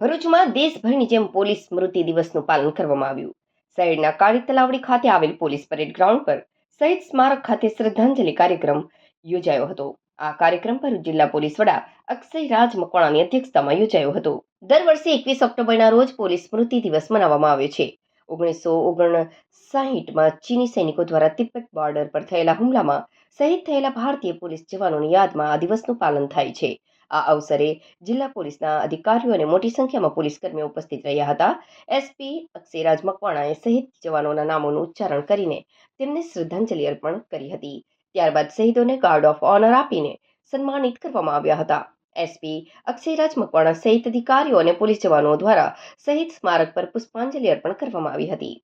ભરૂચમાં દેશભરની જેમ પોલીસ સ્મૃતિ દિવસનું પાલન કરવામાં આવ્યું. શહેરના કાળી તલાવડી ખાતે આવેલ પોલીસ પરેડ ગ્રાઉન્ડ પર શહીદ સ્મારક ખાતે શ્રદ્ધાંજલિ કાર્યક્રમ યોજાયો હતો. આ કાર્યક્રમ ભરૂચ જિલ્લા પોલીસ વડા અક્ષય રાજ મકવાણાની અધ્યક્ષતામાં યોજાયો હતો. દર વર્ષે એકવીસ ઓક્ટોબરના રોજ પોલીસ સ્મૃતિ દિવસ મનાવવામાં આવે છે. ઓગણીસો ઓગણ સાહીઠમાં ચીની સૈનિકો દ્વારા તિબ્બત બોર્ડર પર થયેલા હુમલામાં શહીદ થયેલા ભારતીય પોલીસ જવાનોની યાદમાં આ દિવસનું પાલન થાય છે. આ અવસરે જિલ્લા પોલીસના અધિકારીઓ અને મોટી સંખ્યામાં પોલીસ કર્મીઓ ઉપસ્થિત રહ્યા હતા. એસપી અક્ષયરાજ મકવાણાએ શહીદ જવાનોના નામોનું ઉચ્ચારણ કરીને તેમને શ્રદ્ધાંજલિ અર્પણ કરી હતી. ત્યારબાદ શહીદોને ગાર્ડ ઓફ ઓનર આપીને સન્માનિત કરવામાં આવ્યા હતા. એસપી અક્ષયરાજ મકવાણા સહિત અધિકારીઓ અને પોલીસ જવાનો દ્વારા શહીદ સ્મારક પર પુષ્પાંજલિ અર્પણ કરવામાં આવી હતી